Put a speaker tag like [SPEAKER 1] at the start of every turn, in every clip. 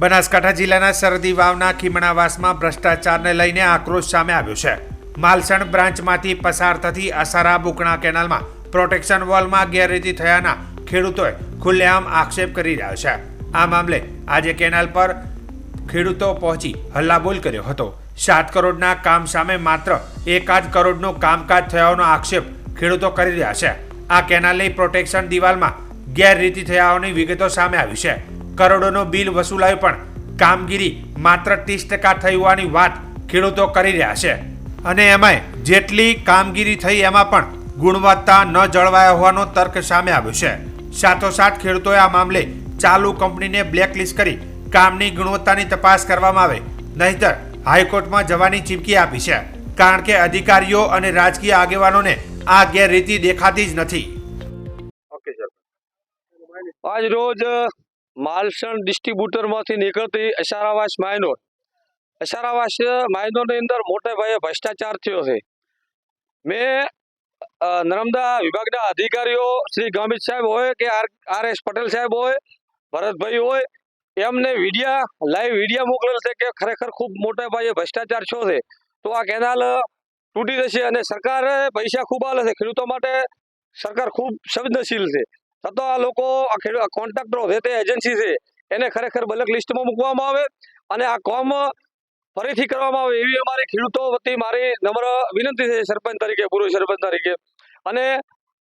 [SPEAKER 1] બનાસકાંઠા જિલ્લાના સરહદી વાવના ખીમણાવાસમાં ભ્રષ્ટાચારને લઈને આક્રોશ સામે આવ્યો છે. માલસણ બ્રાન્ચમાંથી પસાર થતી અસારા બુકણા કેનાલમાં પ્રોટેક્શન વોલમાં ગેરરીતિ થયાના ખેડૂતોએ ખુલ્લેઆમ આક્ષેપ કરી રહ્યા છે. આ મામલે આજે કેનાલ પર ખેડૂતો પહોંચી હલ્લાબોલ કર્યો હતો. સાત કરોડના કામ સામે માત્ર એકાદ કરોડનું કામકાજ થયાનો આક્ષેપ ખેડૂતો કરી રહ્યા છે. આ કેનાલની પ્રોટેક્શન દિવાલમાં ગેરરીતિ થયાઓની વિગતો સામે આવી છે. કરોડોનું બિલ વસૂલાયું પણ કામગીરી માત્ર ત્રીસ ટકા થઈ હોવાની વાત ખેડૂતો કરી રહ્યા છે. અને એમાંય જેટલી કામગીરી થઈ એમાં પણ ગુણવત્તા ન જળવાયા હોવાનો તર્ક સામે આવ્યો છે. સાથોસાથ ખેડૂતોએ આ મામલે ચાલુ કંપનીને બ્લેકલિસ્ટ કરી કામની ગુણવત્તાની તપાસ કરવામાં આવે, નહીતર હાઈકોર્ટમાં જવાની ચીમકી આપી છે. કારણ કે અધિકારીઓ અને રાજકીય આગેવાનોને આ ગેરરીતિ દેખાતી જ નથી.
[SPEAKER 2] Okay, sir.
[SPEAKER 3] આજ રોજ માલસણ ડિસ્ટ્રીબ્યુટરમાંથી નીકળતી અશારાવાસ માઇનોર. અશારાવાસ માઇનોરની અંદર મોટે ભાઈએ ભ્રષ્ટાચાર થયો છે. મેં નર્મદા વિભાગના અધિકારીઓ શ્રી ગામિત સાહેબ હોય કે આર એસ પટેલ સાહેબ હોય, ભરતભાઈ હોય, એમને વિડિયા લાઈવ વિડિયા મોકલેલ છે કે ખરેખર ખૂબ મોટા ભાઈએ ભ્રષ્ટાચાર છો છે. તો આ કેનાલ તૂટી જશે અને સરકારે પૈસા ખૂબ આલે છે ખેડૂતો માટે. સરકાર ખૂબ સંવેદનશીલ છે. છતાં આ લોકો આ કોન્ટ્રાક્ટરો જે તે એજન્સી છે. એને ખરેખર બલક લિસ્ટમાં મૂકવામાં આવે અને આ કોમ ફરીથી કરવામાં આવે એવી અમારી ખેડૂતો વતી મારી નમ્ર વિનંતી છે સરપંચ તરીકે, પૂર્વ સરપંચ તરીકે. અને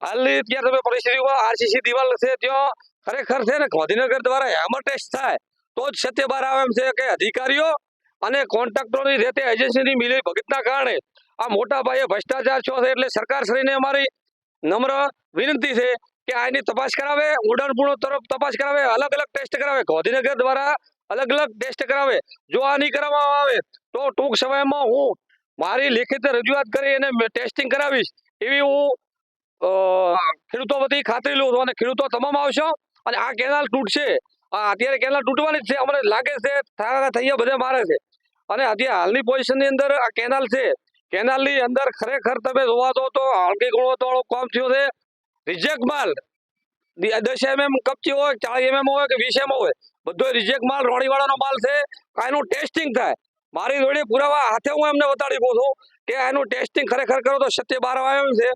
[SPEAKER 3] હાલની ત્યાં તમે પરિસ્થિતિમાં આરસીસી દિવાલ છે, ત્યાં ખરેખર છે ને ગાંધીનગર દ્વારા હેમર ટેસ્ટ થાય, તો જ સત્ય બહાર આવે એમ છે કે અધિકારીઓ અને કોન્ટ્રાક્ટરોની રીતે એજન્સીની મિલી ભગતના કારણે આ મોટા ભાઈએ ભ્રષ્ટાચાર છો છે એટલે સરકારશ્રીને અમારી નમ્ર વિનંતી છે. કે આની તપાસ કરાવે ઉડાણપૂર્ણ તરફ તપાસ કરાવે, અલગ અલગ ટેસ્ટ કરાવે. ગાંધીનગર દ્વારા અલગ અલગ ટેસ્ટ કરાવે. જો આ નહીં કરવામાં આવે, તો ટૂંક સમયમાં હું મારી લેખિત રજૂઆત કરી અને ટેસ્ટિંગ કરાવીશ. એવી હું ખેડૂતો વતી ખાતરી લઉં અને ખેડૂતો તમામ આવશો અને આ કેનાલ તૂટશે. અત્યારે કેનાલ તૂટવાની જ છે. અમને લાગે છે થારા થઈએ બધે મારે છે. અને અત્યારે હાલની પોઝિશનની અંદર આ કેનાલ છે. કેનાલની અંદર ખરેખર તમે જોવા દો તો હળકી ગુણવત્તાવાળું કામ થયો છે. રિજેક્ટ માલ. દસ એમએમ કપચી હોય, ચાલીસ એમએમ હોય કે વીસ એમ હોય, બધો રિજેક્ટ માલ રોણીવાળાનો માલ છે એનું ટેસ્ટિંગ થાય. મારી જોડે પુરાવા હાથે હું એમને બતાડી દઉં છું કે આનું ટેસ્ટિંગ ખરેખર કરો તો સત્ય બહાર આવ્યું છે.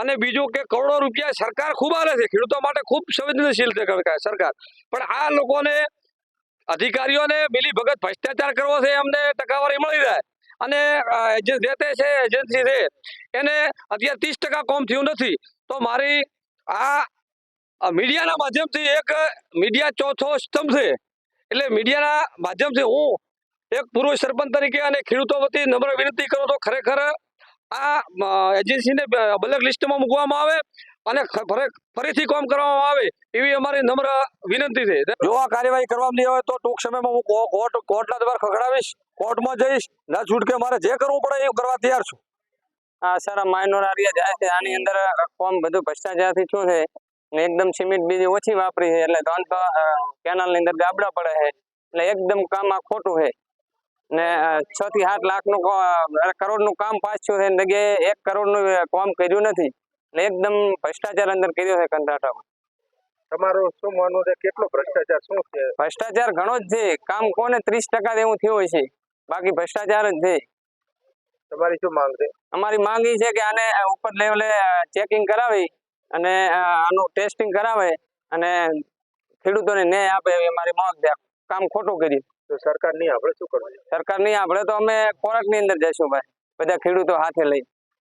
[SPEAKER 3] અને બીજું કે કરોડો રૂપિયા સરકાર ખૂબ આલે છે, ખેડૂતો માટે ખૂબ સંવેદનશીલ છે સરકાર. પણ આ લોકોને, અધિકારીઓને મિલી ભગત ભ્રષ્ટાચાર કરવો છે, એમને ટકાવારી મળી જાય અને જે જે તે છે એજન્સી છે, એને અત્યારે ત્રીસ ટકા કોમ થયું નથી. તો મારી આ મીડિયાના માધ્યમથી એક મીડિયા ચોથો સ્તંભ છે. એટલે મીડિયાના માધ્યમથી હું એક પૂર્વ સરપંચ તરીકે અને ખેડૂતો વતી નમ્ર વિનંતી કરું તો ખરેખર આ એજન્સીને બ્લેક લિસ્ટમાં મૂકવામાં આવે અને ફરીથી કામ કરવામાં આવે એવી અમારી નમ્ર વિનંતી છે. જો આ કાર્યવાહી કરવામાં નહીં આવે તો ટૂંક સમયમાં હું કોર્ટ કોર્ટના દ્વારા ખખડાવીશ કોર્ટમાં જઈશ ના છૂટકે મારે જે કરવું પડે એ કરવા તૈયાર છું.
[SPEAKER 4] આ સર માઇનોર આરિયા જાય છે. આની અંદર કોમ બધું ભ્રષ્ટાચારથી શું છે? ને એકદમ સિમેન્ટ બીજી ઓછી વાપરી છે એટલે ત્રણ કેનાલની ની અંદર ગાબડા પડે છે. એટલે એકદમ કામ આ ખોટું છે. ને છ થી સાત લાખનું કરોડનું કામ થયું છે જગ્યાએ એક કરોડનું કામ કર્યું નથી. ને એકદમ ભ્રષ્ટાચાર અંદર કર્યો છે કંટ્રાક્ટર
[SPEAKER 2] તમારું શું માનવું છે? કેટલો ભ્રષ્ટાચાર? શું છે?
[SPEAKER 4] ભ્રષ્ટાચાર ઘણો જ છે. કામ કોને ત્રીસ ટકા એવું થયું છે? બાકી ભ્રષ્ટાચાર જ છે.
[SPEAKER 2] તમારી શું માંગ છે?
[SPEAKER 4] અમારી માંગ એ છે કે આને ઉપર લેવલે ચેકિંગ કરાવી અને આનું ટેસ્ટિંગ કરાવે અને ખેડૂતોને ન્યાય આપે એવી અમારી માંગ છે. કામ ખોટું કર્યું.
[SPEAKER 2] તો સરકાર નહીં આપણે શું કરવું
[SPEAKER 4] સરકાર નહીં આપણે તો અમે ખોરાકની અંદર જઈશું ભાઈ. બધા ખેડૂતો હાથે લઈ.